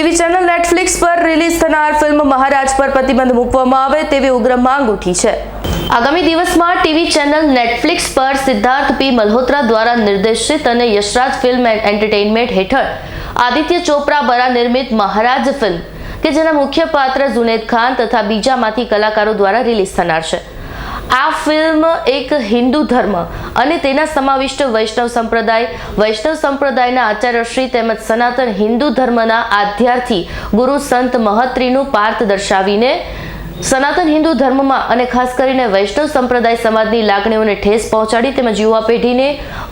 TV channel Netflix પર release થનાર film Maharaj પર પ્રતિબંધ મૂકવામાં આવે તેવી ઉગ્ર માંગ ઉઠી છે. આગામી દિવસમાં ટીવી ચેનલ નેટફ્લિક્સ પર સિદ્ધાર્થ પી. મલ્હોત્રા દ્વારા નિર્દેશિત અને યશરાજ ફિલ્મ એન્ડ હેઠળ આદિત્ય ચોપરા દ્વારા નિર્મિત મહારાજ ફિલ્મ, કે જેના મુખ્ય પાત્ર જુનેદ ખાન તથા બીજામાંથી કલાકારો દ્વારા રિલીઝ થનાર છે. આ ફિલ્મ એક હિન્દુ ધર્મ અને તેના સમાવિષ્ટ વૈષ્ણવ સંપ્રદાય. વૈષ્ણવ સંપ્રદાયના આચાર્યશ્રી તેમજ સનાતન હિન્દુ ધર્મના આધ્યાર્થી ગુરુ સંત મહત્રીનું પાર્થ દર્શાવીને સનાતન હિન્દુ ધર્મમાં અને ખાસ કરીને વૈષ્ણવ સંપ્રદાય સમાજની લાગણીઓને ઠેસ પહોંચાડી તેમજ યુવા પેઢીને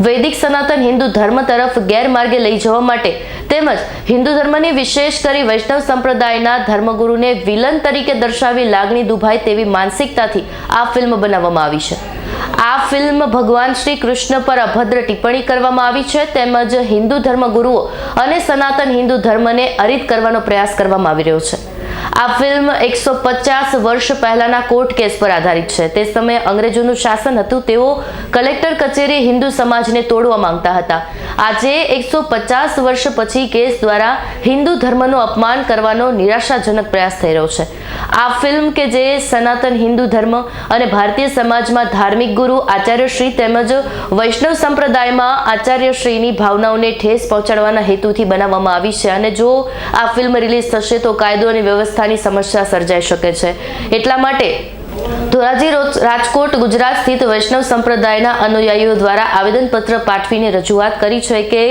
વૈદિક સનાતન હિન્દુ ધર્મ તરફ ગેરમાર્ગે લઈ જવા માટે તેમજ હિન્દુ ધર્મની વિશેષ કરી વૈષ્ણવ સંપ્રદાયના ધર્મગુરુને વિલન તરીકે દર્શાવી લાગણી દુભાય તેવી માનસિકતાથી આ ફિલ્મ બનાવવામાં આવી છે. આ ફિલ્મ ભગવાન શ્રી કૃષ્ણ પર અભદ્ર ટિપ્પણી કરવામાં આવી છે તેમજ હિન્દુ ધર્મગુરુઓ અને સનાતન હિન્દુ ધર્મને અરિત કરવાનો પ્રયાસ કરવામાં આવી રહ્યો છે. આ ફિલ્મ એકસો પચાસ વર્ષ પહેલાના કોર્ટ કેસ પર આધારિત છે. તે સમયે અંગ્રેજોનું શાસન હતું, તેઓ કલેક્ટર કચેરી હિન્દુ સમાજને તોડવા માંગતા હતા. આજે એકસો પચાસ વર્ષ પછી કેસ દ્વારા હિન્દુ ધર્મનું અપમાન કરવાનો નિરાશાજનક પ્રયાસ થઈ રહ્યો છે. આ ફિલ્મ કે જે સનાતન હિન્દુ ધર્મ અને ભારતીય સમાજમાં ધાર્મિક ગુરુ આચાર્યશ્રી તેમજ વૈષ્ણવ સંપ્રદાયમાં આચાર્યશ્રીની ભાવનાઓને ઠેસ પહોંચાડવાના હેતુથી બનાવવામાં આવી છે અને જો આ ફિલ્મ રિલીઝ થશે તો કાયદો અને વ્યવસ્થાની સમસ્યા સર્જાઈ શકે છે. એટલા માટે ધોરાજી રાજકોટ, ગુજરાત સ્થિત વૈષ્ણવ સંપ્રદાયના અનુયાયીઓ દ્વારા આવેદનપત્ર પાઠવીને રજૂઆત કરી છે કે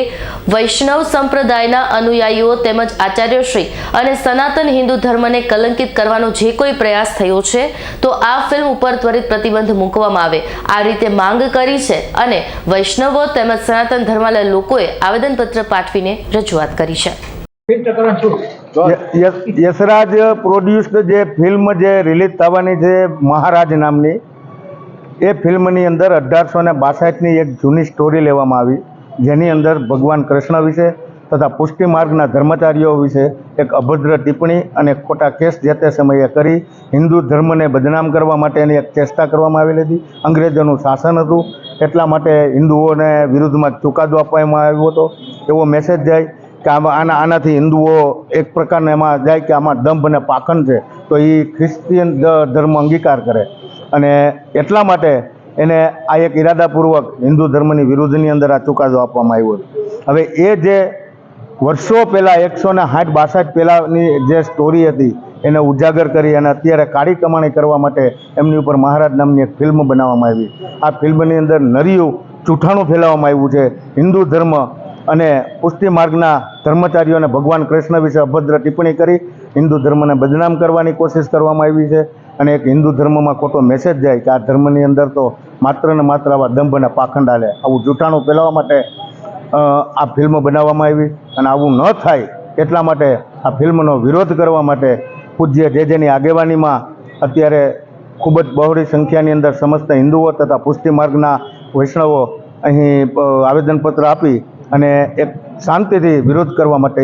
વૈષ્ણવ સંપ્રદાયના અનુયાયીઓ તેમજ આચાર્યશ્રી અને સનાતન હિન્દુ ધર્મને કલંકિત કરવાનો જે કોઈ પ્રયાસ થયો છે, તો આ ફિલ્મ ઉપર ત્વરિત પ્રતિબંધ મૂકવામાં આવે. આ રીતે માંગ કરી છે અને વૈષ્ણવો તેમજ સનાતન ધર્માલય લોકોએ આવેદનપત્ર પાઠવીને રજૂઆત કરી છે. યશરાજ પ્રોડ્યુસ્ડ જે ફિલ્મ જે રિલીઝ થવાની છે મહારાજ નામની, એ ફિલ્મની અંદર અઢારસો ને બાસઠની એક જૂની સ્ટોરી લેવામાં આવી, જેની અંદર ભગવાન કૃષ્ણ વિશે તથા પુષ્ટિ માર્ગના ધર્મચારીઓ વિશે એક અભદ્ર ટિપ્પણી અને ખોટા કેસ જે તે સમયે કરી, હિન્દુ ધર્મને બદનામ કરવા માટેની એક ચેષ્ટા કરવામાં આવેલી હતી. અંગ્રેજોનું શાસન હતું, એટલા માટે હિન્દુઓને વિરુદ્ધમાં ચુકાદો આપવામાં આવ્યો હતો. એવો મેસેજ જાય કે આમાં આના આનાથી હિન્દુઓ એક પ્રકારને એમાં જાય કે આમાં દંભ અને પાખંડ છે, તો એ ખ્રિસ્તીયન ધર્મ અંગીકાર કરે. અને એટલા માટે એને આ એક ઈરાદાપૂર્વક હિન્દુ ધર્મની વિરુદ્ધની અંદર આ ચુકાદો આપવામાં આવ્યો હવે એ જે વર્ષો પહેલાં, એકસો ને સાઠ બાસઠ પહેલાંની જે સ્ટોરી હતી, એને ઉજાગર કરી અને અત્યારે કાળી કમાણી કરવા માટે એમની ઉપર મહારાજ નામની એક ફિલ્મ બનાવવામાં આવી. આ ફિલ્મની અંદર નરિયું જૂઠાણું ફેલાવવામાં આવ્યું છે. હિન્દુ ધર્મ અને પુષ્ટિ માર્ગના ધર્મચારીઓને ભગવાન કૃષ્ણ વિશે અભદ્ર ટિપ્પણી કરી હિન્દુ ધર્મને બદનામ કરવાની કોશિશ કરવામાં આવી છે અને એક હિન્દુ ધર્મમાં ખોટો મેસેજ જાય કે આ ધર્મની અંદર તો માત્ર ને માત્ર આવા દંભ અને પાખંડ હાલે. આવું જૂઠાણું ફેલાવવા માટે આ ફિલ્મ બનાવવામાં આવી અને આવું ન થાય એટલા માટે આ ફિલ્મનો વિરોધ કરવા માટે પૂજ્ય જે જેની આગેવાનીમાં અત્યારે ખૂબ જ બહોળી સંખ્યાની અંદર સમસ્ત હિન્દુઓ તથા પુષ્ટિ માર્ગના વૈષ્ણવો અહીં આવેદનપત્ર આપી અને એક શાંતિથી વિરોધ કરવા માટે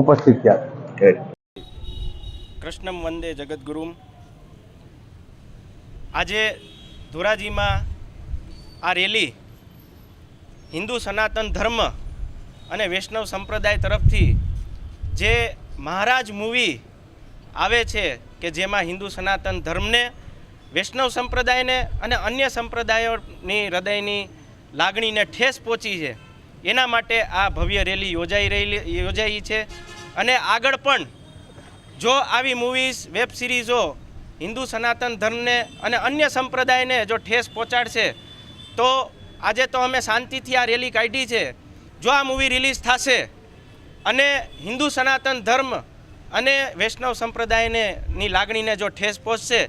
ઉપસ્થિત થયા. કૃષ્ણમ વંદે જગદગુરુમ. આજે ધોરાજીમાં આ રેલી હિન્દુ સનાતન ધર્મ અને વૈષ્ણવ સંપ્રદાય તરફથી જે મહારાજ મૂવી આવે છે કે જેમાં હિન્દુ સનાતન ધર્મને વૈષ્ણવ સંપ્રદાયને અને અન્ય સંપ્રદાયોની હૃદયની લાગણીને ઠેસ પહોંચી છે. એના માટે આ ભવ્ય રેલી યોજાઈ રહેલી, યોજાઈ છે. અને આગળ પણ જો આવી મૂવીઝ વેબ સિરીઝો હિન્દુ સનાતન ધર્મને અને અન્ય સંપ્રદાયને જો ઠેસ પહોંચાડશે, તો આજે તો અમે શાંતિથી આ રેલી કાઢી છે. જો આ મૂવી રિલીઝ થશે અને હિન્દુ સનાતન ધર્મ અને વૈષ્ણવ સંપ્રદાયને ની લાગણીને જો ઠેસ પહોંચશે,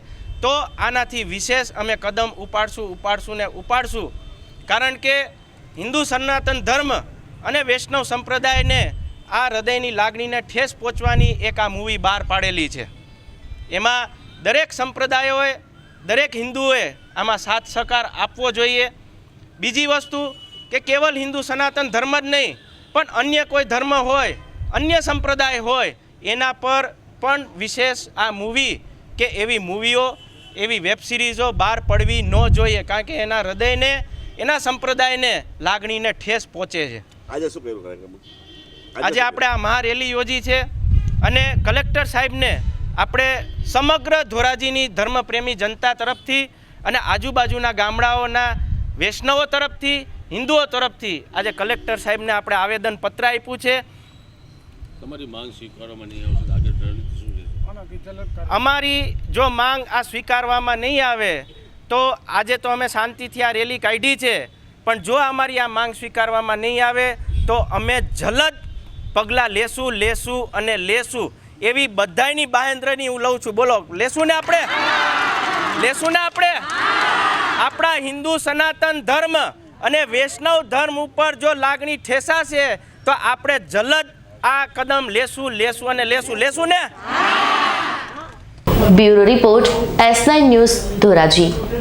તો આનાથી વિશેષ અમે કદમ ઉપાડશું ઉપાડશું ને ઉપાડશું. કારણ કે હિન્દુ સનાતન ધર્મ અને વૈષ્ણવ સંપ્રદાયને આ હૃદયની લાગણીને ઠેસ પહોંચવાની એક આ મૂવી બહાર પાડેલી છે. એમાં દરેક સંપ્રદાયોએ, દરેક હિન્દુઓએ આમાં સાથ સહકાર આપવો જોઈએ. બીજી વસ્તુ કે કેવલ હિન્દુ સનાતન ધર્મ જ નહીં, પણ અન્ય કોઈ ધર્મ હોય, અન્ય સંપ્રદાય હોય, એના પર પણ વિશેષ આ મૂવી કે એવી મૂવીઓ, એવી વેબ સિરીઝો બહાર પડવી ન જોઈએ, કારણ કે એના હૃદયને એના સંપ્રદાયને લાગણીને ઠેસ પહોંચે છે. આજે શું કર્યું આજે આપણે આ મહારેલી યોજી છે અને કલેક્ટર સાહેબને આપણે સમગ્ર ધોરાજીની ધર્મપ્રેમી જનતા તરફથી અને આજુબાજુના ગામડાઓના વૈષ્ણવો તરફથી હિન્દુઓ તરફથી આજે કલેક્ટર સાહેબને આપણે આવેદન પત્ર આપ્યું છે. તમારી માંગ સ્વીકારવામાં નહીં આવશે આગળ રણનીતિ શું રહેશે? અમારી જો માંગ આ સ્વીકારવામાં નહીં આવે તો આજે તો અમે શાંતિથી આ રેલી કાઢી છે. પણ જો અમારી આ માંગ સ્વીકારવામાં નહીં આવે, તો અમે જલદ પગલાં લેશું લેશું અને લેશું. એવી બધાયની બાહેન્દ્રની હું લઉં છું. બોલો, લેશું ને આપણે? લેશું ને આપણે? આપણા હિન્દુ સનાતન ધર્મ અને વૈષ્ણવ ધર્મ ઉપર જો લાગણી ઠેસાશે, તો આપણે જલદ આ કદમ લેશું લેશું અને લેશું. લેશું ને? Bureau report, S news Dhoraji.